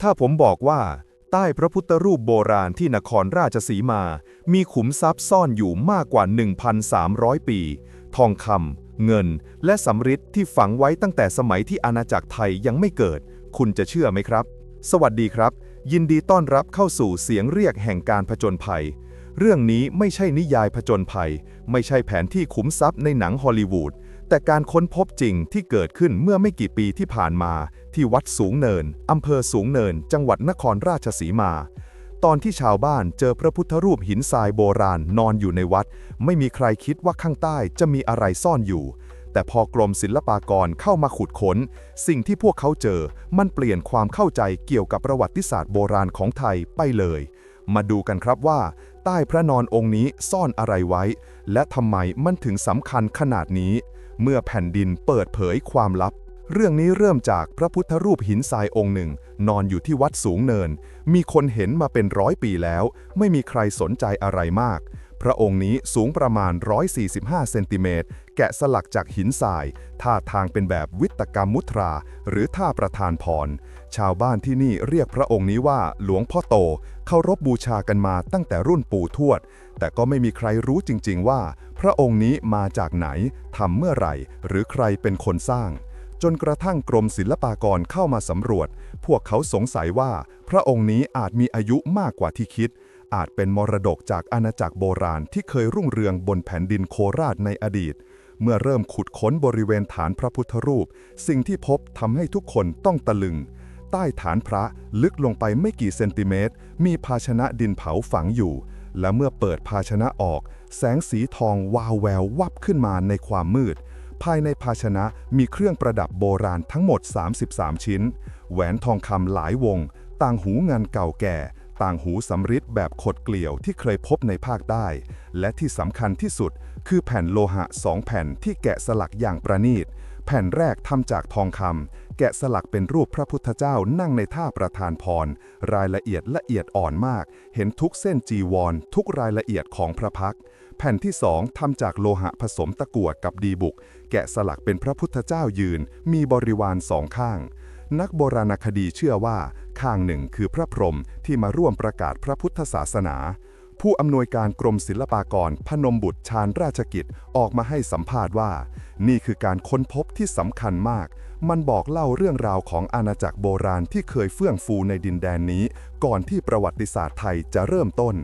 ถ้าผมบอกว่า ใต้พระพุทธรูปโบราณที่นครราชสีมา มีขุมทรัพย์ซ่อนอยู่มากกว่า 1,300 ปี ทองคำเงิน และสำริดที่ฝังไว้ตั้งแต่สมัยที่อาณาจักรไทยยังไม่เกิด คุณจะเชื่อไหมครับ สวัสดีครับ ยินดีต้อนรับเข้าสู่เสียงเรียกแห่งการผจญภัย เรื่องนี้ไม่ใช่นิยายผจญภัย ไม่ใช่แผนที่ขุมทรัพย์ในหนังฮอลลีวูด แต่การค้นพบจริงที่เกิดขึ้นเมื่อไม่กี่ปีที่ผ่านมา ที่วัดสูงเนิน อำเภอสูงเนิน จังหวัดนครราชสีมา ตอนที่ชาวบ้านเจอพระพุทธรูปหินทรายโบราณนอนอยู่ในวัด ไม่มีใครคิดว่าข้างใต้จะมีอะไรซ่อนอยู่ แต่พอกรมศิลปากรเข้ามาขุดค้น สิ่งที่พวกเขาเจอมันเปลี่ยนความเข้าใจเกี่ยวกับประวัติศาสตร์โบราณของไทยไปเลย มาดูกันครับว่า ใต้พระนอนองค์นี้ซ่อนอะไรไว้ และทำไมมันถึงสำคัญขนาดนี้ เมื่อแผ่นดินเปิดเผยความลับ เรื่องนี้เริ่มจากพระพุทธรูปหินทรายองค์หนึ่ง นอนอยู่ที่วัดสูงเนิน มีคนเห็นมาเป็นร้อยปีแล้ว ไม่มีใครสนใจอะไรมาก พระองค์นี้สูงประมาณ 145 เซนติเมตร แกะสลักจากหินทราย ท่าทางเป็นแบบวิตกรรมมุตรา หรือท่าประธานพร ชาวบ้านที่นี่เรียกพระองค์นี้ว่าหลวงพ่อโต เคารพบูชากันมาตั้งแต่รุ่นปู่ทวด แต่ก็ไม่มีใครรู้จริง ๆ ว่า พระองค์นี้มาจากไหนทำเมื่อไหร่ หรือใครเป็นคนสร้าง จนกระทั่งกรมศิลปากรเข้ามาสำรวจ พวกเขาสงสัยว่า พระองค์นี้อาจมีอายุมากกว่าที่คิดอาจเป็นมรดกจากอาณาจักรโบราณที่เคยรุ่งเรืองบนแผ่นดินโคราชในอดีต เมื่อเริ่มขุดค้นบริเวณฐานพระพุทธรูป สิ่งที่พบทำให้ทุกคนต้องตะลึง ใต้ฐานพระลึกลงไปไม่กี่เซนติเมตร มีภาชนะดินเผาฝังอยู่ และเมื่อเปิดภาชนะออก แสงสีทองวาวแวววับขึ้นมาในความมืด ภายในภาชนะมีเครื่องประดับโบราณทั้งหมด 33 ชิ้น แหวนทองคำหลายวง ต่างหูงานเก่าแก่ ต่างหูสำริดแบบขดเกลียวที่เคยพบในภาคใต้ และที่สำคัญที่สุดคือแผ่นโลหะสองแผ่นที่แกะสลักอย่างประณีต แผ่นแรกทำจากทองคำแกะสลักเป็นรูปพระพุทธเจ้านั่งในท่าประธานพร รายละเอียดละเอียดอ่อนมาก เห็นทุกเส้นจีวร ทุกรายละเอียดของพระพักแผ่นที่สองทำจากโลหะผสมตะกั่วกับดีบุก แกะสลักเป็นพระพุทธเจ้ายืน มีบริวารสองข้าง นักโบราณคดีเชื่อว่า ข้างหนึ่งคือพระพรหมที่มาร่วมประกาศพระพุทธศาสนา ผู้อำนวยการกรมศิลปากรพนมบุตรชาญราชกิจออกมาให้สัมภาษณ์ว่า นี่คือการค้นพบที่สำคัญมาก มันบอกเล่าเรื่องราวของอาณาจักรโบราณที่เคยเฟื่องฟูในดินแดนนี้ ก่อนที่ประวัติศาสตร์ไทยจะเริ่มต้น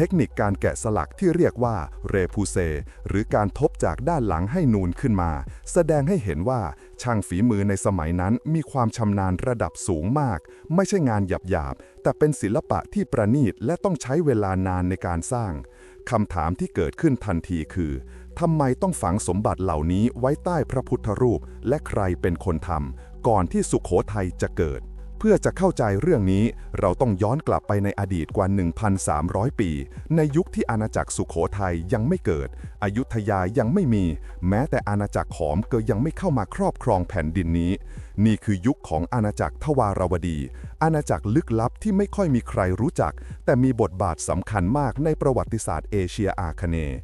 เทคนิคการแกะสลักที่เรียกว่าเรพูเซหรือการทบจากด้านหลังให้นูนขึ้นมา แสดงให้เห็นว่าช่างฝีมือในสมัยนั้นมีความชำนาญระดับสูงมาก ไม่ใช่งานหยาบๆ แต่เป็นศิลปะที่ประณีตและต้องใช้เวลานานในการสร้างคำถามที่เกิดขึ้นทันทีคือทำไมต้องฝังสมบัติเหล่านี้ไว้ใต้พระพุทธรูป และใครเป็นคนทำก่อนที่สุขโขทัยจะเกิด เพื่อจะเข้าใจเรื่องนี้เราต้องย้อนกลับไปในอดีตกว่า 1,300 ปี ในยุคที่อาณาจักรสุขโขทัยยังไม่เกิด อยุธยายังไม่มี แม้แต่อาณาจักรขอมก็ยังไม่เข้ามาครอบครองแผ่นดินนี้ นี่คือยุคของอาณาจักรทวารวดี อาณาจักรลึกลับที่ไม่ค่อยมีใครรู้จัก แต่มีบทบาทสำคัญมากในประวัติศาสตร์เอเชียอาคเนย์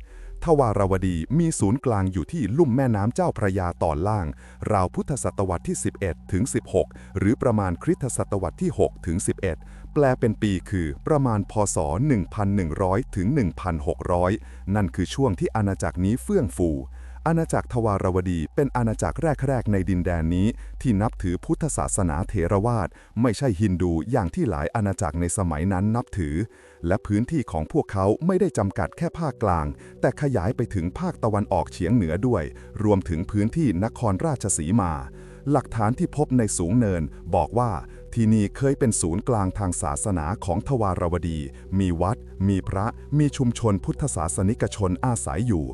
ทวารวดีมีศูนย์กลางอยู่ที่ลุ่มแม่น้ำเจ้าพระยาตอนล่าง ราวพุทธศตวรรษที่ 11 ถึง 16 หรือประมาณคริสตศตวรรษที่ 6 ถึง 11 แปลเป็นปีคือประมาณพศ 1100 ถึง 1,600 นั่นคือช่วงที่อาณาจักรนี้เฟื่องฟู อาณาจักรทวารวดีเป็นอาณาจักรแรก ๆ ในดินแดนนี้ ที่นับถือพุทธศาสนาเถรวาท ไม่ใช่ฮินดูอย่างที่หลายอาณาจักรในสมัยนั้นนับถือ และพื้นที่ของพวกเขาไม่ได้จำกัดแค่ภาคกลาง แต่ขยายไปถึงภาคตะวันออกเฉียงเหนือด้วย รวมถึงพื้นที่นครราชสีมา หลักฐานที่พบในสูงเนิน บอกว่าที่นี่เคยเป็นศูนย์กลางทางศาสนาของทวารวดี มีวัด มีพระ มีชุมชนพุทธศาสนิกชนอาศัยอยู่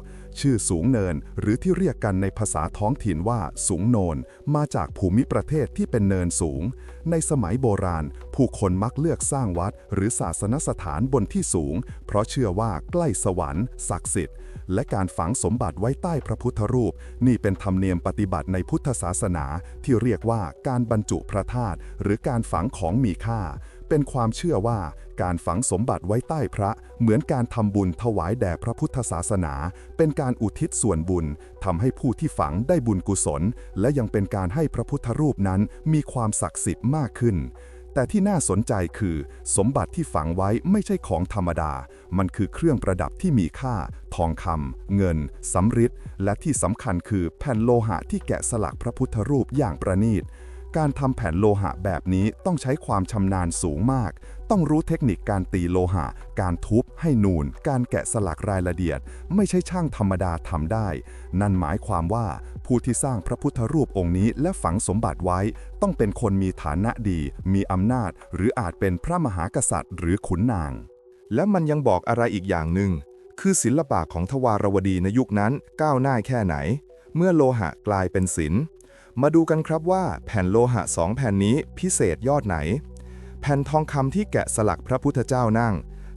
ชื่อสูงเนิน หรือที่เรียกกันในภาษาท้องถิ่นว่าสูงโนน มาจากภูมิประเทศที่เป็นเนินสูง ในสมัยโบราณ ผู้คนมักเลือกสร้างวัด หรือศาสนสถานบนที่สูง เพราะเชื่อว่าใกล้สวรรค์ศักดิ์สิทธิ์และการฝังสมบัติไว้ใต้พระพุทธรูป นี่เป็นธรรมเนียมปฏิบัติในพุทธศาสนา ที่เรียกว่าการบรรจุพระธาตุหรือการฝังของมีค่า เป็นความเชื่อว่าการฝังสมบัติไว้ใต้พระ เหมือนการทำบุญถวายแด่พระพุทธศาสนา เป็นการอุทิศส่วนบุญทำให้ผู้ที่ฝังได้บุญกุศล และยังเป็นการให้พระพุทธรูปนั้นมีความศักดิ์สิทธิ์มากขึ้น แต่ที่น่าสนใจคือ สมบัติที่ฝังไว้ไม่ใช่ของธรรมดา มันคือเครื่องประดับที่มีค่า ทองคำเงินสำริดและที่สำคัญคือแผ่นโลหะที่แกะสลักพระพุทธรูปอย่างประณีต การทำแผ่นโลหะแบบนี้ต้องใช้ความชำนาญสูงมาก ต้องรู้เทคนิคการตีโลหะ การทุบให้นูน การแกะสลักรายละเอียด ไม่ใช่ช่างธรรมดาทำได้ นั่นหมายความว่าผู้ที่สร้างพระพุทธรูปองค์นี้และฝังสมบัติไว้ ต้องเป็นคนมีฐานะดี มีอำนาจ หรืออาจเป็นพระมหากษัตริย์หรือขุนนาง และมันยังบอกอะไรอีกอย่างหนึ่ง คือศิลปะของทวารวดีในยุคนั้นก้าวหน้าแค่ไหน เมื่อโลหะกลายเป็นศิลป์ มาดูกันครับว่าแผ่นโลหะสองแผ่นนี้พิเศษยอดไหน แผ่นทองคำที่แกะสลักพระพุทธเจ้านั่ง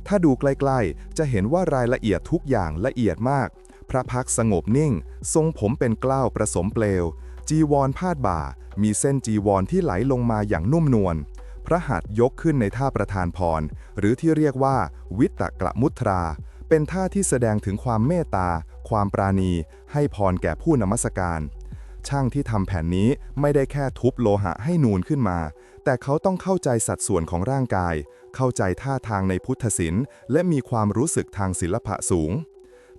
ถ้าดูใกล้ๆ จะเห็นว่ารายละเอียดทุกอย่างละเอียดมาก พระพักสงบนิ่ง ทรงผมเป็นเกล้าวประสมเปลว จีวรพาดบ่า มีเส้นจีวรที่ไหลลงมาอย่างนุ่มนวล พระหัตถ์ยกขึ้นในท่าประธานพร หรือที่เรียกว่า วิตตกระมุตรา เป็นท่าที่แสดงถึงความเมตตา ความปราณี ให้พรแก่ผู้นมัสการ ช่างที่ทำแผ่นนี้ไม่ได้แค่ทุบโลหะให้นูนขึ้นมา แต่เขาต้องเข้าใจสัดส่วนของร่างกาย เข้าใจท่าทางในพุทธศิลป์ และมีความรู้สึกทางศิลปะสูง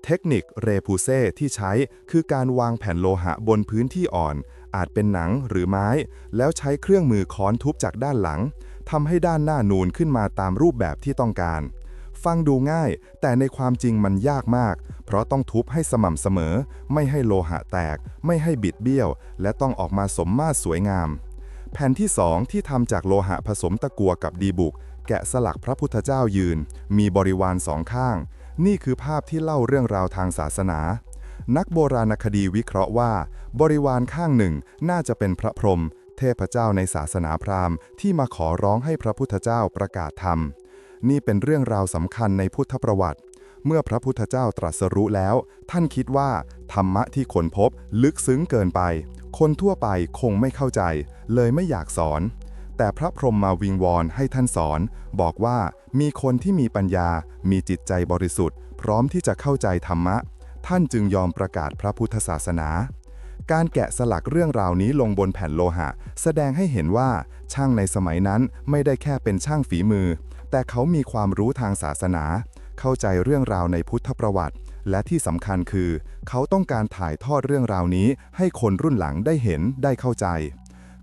เทคนิคเรพูเซ่ที่ใช้คือการวางแผ่นโลหะบนพื้นที่อ่อน อาจเป็นหนังหรือไม้ แล้วใช้เครื่องมือค้อนทุบจากด้านหลังทำให้ด้านหน้านูนขึ้นมาตามรูปแบบที่ต้องการ ฟังดูง่าย แต่ในความจริงมันยากมาก เพราะต้องทุบให้สม่ำเสมอ ไม่ให้โลหะแตก ไม่ให้บิดเบี้ยว และต้องออกมาสมมาตรสวยงาม แผ่นที่ 2 ที่ทำจากโลหะผสมตะกัวกับดีบุก แกะสลักพระพุทธเจ้ายืน มีบริวารสองข้าง นี่คือภาพที่เล่าเรื่องราวทางศาสนา นักโบราณคดีวิเคราะห์ว่า บริวารข้างหนึ่งน่าจะเป็นพระพรหมเทพเจ้าในศาสนาพราหมณ์ที่มาขอร้องให้พระพุทธเจ้าประกาศธรรม นี่เป็นเรื่องราวสำคัญในพุทธประวัติ เมื่อพระพุทธเจ้าตรัสรู้แล้ว ท่านคิดว่า ธรรมะที่ค้นพบลึกซึ้งเกินไป คนทั่วไปคงไม่เข้าใจ เลยไม่อยากสอน แต่พระพรหมมาวิงวอนให้ท่านสอน บอกว่ามีคนที่มีปัญญา มีจิตใจบริสุทธิ์ พร้อมที่จะเข้าใจธรรมะ ท่านจึงยอมประกาศพระพุทธศาสนาการแกะสลักเรื่องราวนี้ลงบนแผ่นโลหะ แสดงให้เห็นว่าช่างในสมัยนั้นไม่ได้แค่เป็นช่างฝีมือ แต่เขามีความรู้ทางศาสนา เข้าใจเรื่องราวในพุทธประวัติ และที่สำคัญคือ เขาต้องการถ่ายทอดเรื่องราวนี้ ให้คนรุ่นหลังได้เห็นได้เข้าใจ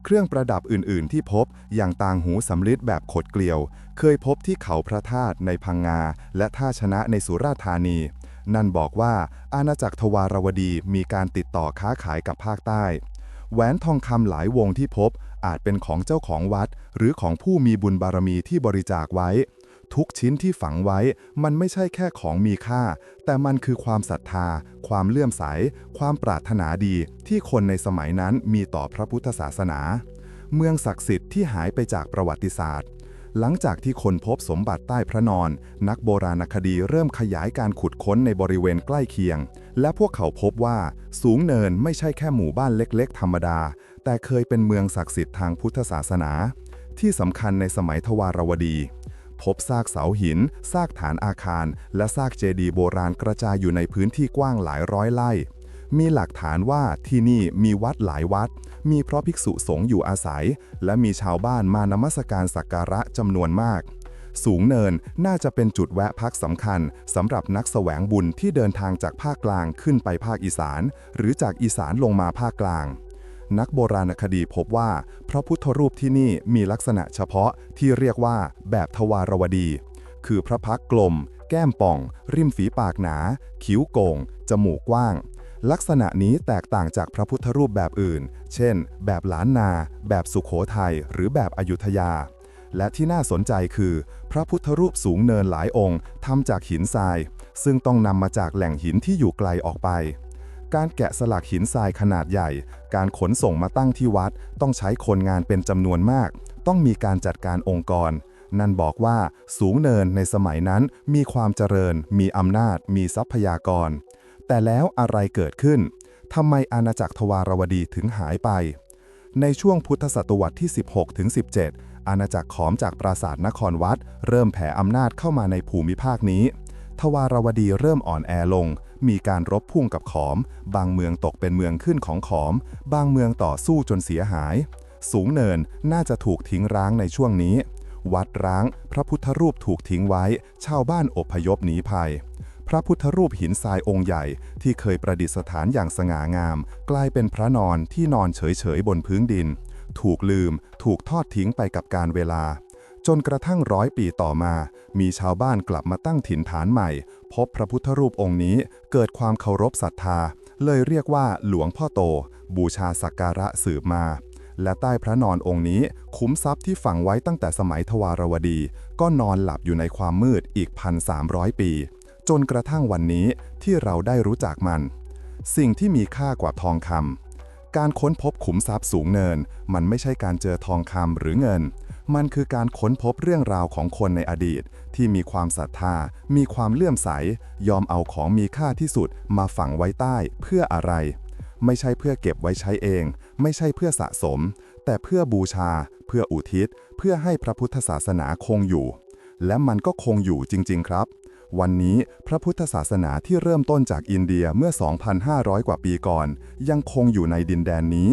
เครื่องประดับอื่น ๆ ที่พบอย่างต่างหูสำริดแบบขดเกลียว เคยพบที่เขาพระธาตุในพังงา และท่าชนะในสุราษฎร์ธานี นั่นบอกว่า อาณาจักรทวารวดีมีการติดต่อค้าขายกับภาคใต้แหวนทองคำหลายวงที่พบ อาจเป็นของเจ้าของวัด หรือของผู้มีบุญบารมีที่บริจาคไว้ ทุกชิ้นที่ฝังไว้ มันไม่ใช่แค่ของมีค่า แต่มันคือความศรัทธา ความเลื่อมใส ความปรารถนาดี ที่คนในสมัยนั้นมีต่อพระพุทธศาสนา เมืองศักดิ์สิทธิ์ที่หายไปจากประวัติศาสตร์หลังจากที่คนพบสมบัติใต้พระนอน นักโบราณคดีเริ่มขยายการขุดค้นในบริเวณใกล้เคียง และพวกเขาพบว่าสูงเนินไม่ใช่แค่หมู่บ้านเล็กๆ ธรรมดา แต่เคยเป็นเมืองศักดิ์สิทธิ์ทางพุทธศาสนา ที่สำคัญในสมัยทวารวดี พบซากเสาหิน ซากฐานอาคาร และซากเจดีย์โบราณกระจายอยู่ในพื้นที่กว้างหลายร้อยไร่ มีหลักฐานว่าที่นี่มีวัดหลายวัด มีพระภิกษุสงฆ์อยู่อาศัย และมีชาวบ้านมานมัสการสักการะจำนวนมาก สูงเนินน่าจะเป็นจุดแวะพักสำคัญสำหรับนักแสวงบุญที่เดินทางจากภาคกลางขึ้นไปภาคอีสาน หรือจากอีสานลงมาภาคกลาง นักโบราณคดีพบว่าพระพุทธรูปที่นี่มีลักษณะเฉพาะที่เรียกว่าแบบทวารวดี คือพระพักกลม แก้มป่อง ริมฝีปากหนา คิ้วโก่ง จมูกกว้างลักษณะนี้แตกต่างจากพระพุทธรูปแบบอื่น เช่น แบบล้านนา แบบสุขโขทัย หรือแบบอยุธยา และที่น่าสนใจคือ พระพุทธรูปสูงเนินหลายองค์ทำจากหินทราย ซึ่งต้องนำมาจากแหล่งหินที่อยู่ไกลออกไป การแกะสลักหินทรายขนาดใหญ่ การขนส่งมาตั้งที่วัด ต้องใช้คนงานเป็นจำนวนมาก ต้องมีการจัดการองค์กร นั่นบอกว่าสูงเนินในสมัยนั้นมีความเจริญ มีอำนาจ มีทรัพยากร แต่แล้วอะไรเกิดขึ้นทำไมอาณาจักรทวารวดีถึงหายไป ในช่วงพุทธศตวรรษที่ 16ถึง17 อาณาจักรขอมจากปราสาทนครวัด เริ่มแผ่อำนาจเข้ามาในภูมิภาคนี้ ทวารวดีเริ่มอ่อนแอลง มีการรบพุ่งกับขอม บางเมืองตกเป็นเมืองขึ้นของขอม บางเมืองต่อสู้จนเสียหาย สูงเนินน่าจะถูกทิ้งร้างในช่วงนี้ วัดร้าง พระพุทธรูปถูกทิ้งไว้ ชาวบ้านอบพยพหนีภัยพระพุทธรูปหินทรายองค์ใหญ่ที่เคยประดิษฐานอย่างสง่างาม กลายเป็นพระนอนที่นอนเฉยๆบนพื้นดิน ถูกลืม ถูกทอดทิ้งไปกับการเวลา จนกระทั่งร้อยปีต่อมา มีชาวบ้านกลับมาตั้งถิ่นฐานใหม่ พบพระพุทธรูปองค์นี้เกิดความเคารพศรัทธา เลยเรียกว่าหลวงพ่อโต บูชาสักการะสืบมา และใต้พระนอนองค์นี้คุ้มทรัพย์ที่ฝังไว้ตั้งแต่สมัยทวารวดี ก็นอนหลับอยู่ในความมืดอีก 1,300 ปี จนกระทั่งวันนี้ที่เราได้รู้จักมัน สิ่งที่มีค่ากว่าทองคำ การค้นพบขุมทรัพย์สูงเนิน มันไม่ใช่การเจอทองคำหรือเงิน มันคือการค้นพบเรื่องราวของคนในอดีต ที่มีความศรัทธา มีความเลื่อมใส ยอมเอาของมีค่าที่สุดมาฝังไว้ใต้เพื่ออะไร ไม่ใช่เพื่อเก็บไว้ใช้เอง ไม่ใช่เพื่อสะสม แต่เพื่อบูชา เพื่ออุทิศ เพื่อให้พระพุทธศาสนาคงอยู่ และมันก็คงอยู่จริง ๆ ครับ วันนี้พระพุทธศาสนาที่เริ่มต้นจากอินเดียเมื่อ 2,500 กว่าปีก่อน ยังคงอยู่ในดินแดนนี้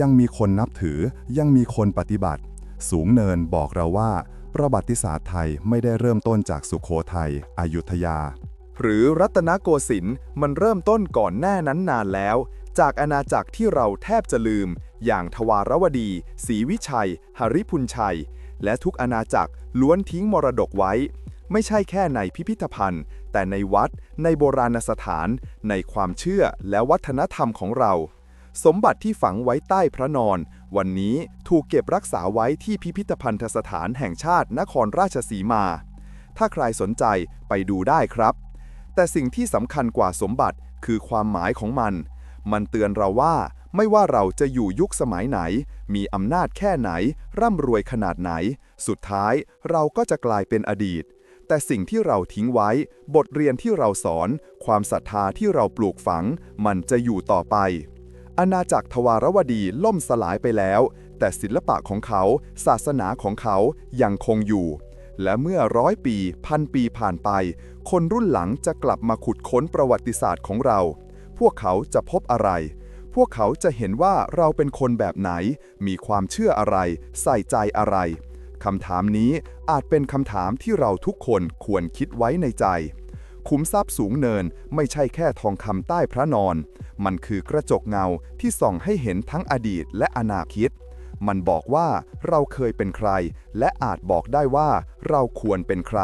ยังมีคนนับถือ ยังมีคนปฏิบัติ สูงเนินบอกเราว่า ประวัติศาสตร์ไทยไม่ได้เริ่มต้นจากสุโขทัยอยุธยา หรือรัตนโกสินทร์มันเริ่มต้นก่อนหน้านั้นนานแล้ว จากอาณาจักรที่เราแทบจะลืม อย่างทวารวดีศรีวิชัย หริพุนชัย และทุกอาณาจักรล้วนทิ้งมรดกไว้ ไม่ใช่แค่ในพิพิธภัณฑ์ แต่ในวัด ในโบราณสถาน ในความเชื่อและวัฒนธรรมของเรา สมบัติที่ฝังไว้ใต้พระนอน วันนี้ถูกเก็บรักษาไว้ที่พิพิธภัณฑสถานแห่งชาตินครราชสีมา ถ้าใครสนใจไปดูได้ครับ แต่สิ่งที่สำคัญกว่าสมบัติคือความหมายของมัน มันเตือนเราว่าไม่ว่าเราจะอยู่ยุคสมัยไหน มีอำนาจแค่ไหน ร่ำรวยขนาดไหน สุดท้ายเราก็จะกลายเป็นอดีต แต่สิ่งที่เราทิ้งไว้ บทเรียนที่เราสอน ความศรัทธาที่เราปลูกฝัง มันจะอยู่ต่อไป อาณาจักรทวารวดีล่มสลายไปแล้ว แต่ศิลปะของเขา ศาสนาของเขายังคงอยู่ และเมื่อร้อยปี พันปีผ่านไป คนรุ่นหลังจะกลับมาขุดค้นประวัติศาสตร์ของเรา พวกเขาจะพบอะไรพวกเขาจะเห็นว่าเราเป็นคนแบบไหน มีความเชื่ออะไร ใส่ใจอะไร คำถามนี้อาจเป็นคำถามที่เราทุกคนควรคิดไว้ในใจขุมทรัพย์สูงเนินไม่ใช่แค่ทองคำใต้พระนอน มันคือกระจกเงาที่ส่องให้เห็นทั้งอดีตและอนาคต มันบอกว่าเราเคยเป็นใคร และอาจบอกได้ว่าเราควรเป็นใคร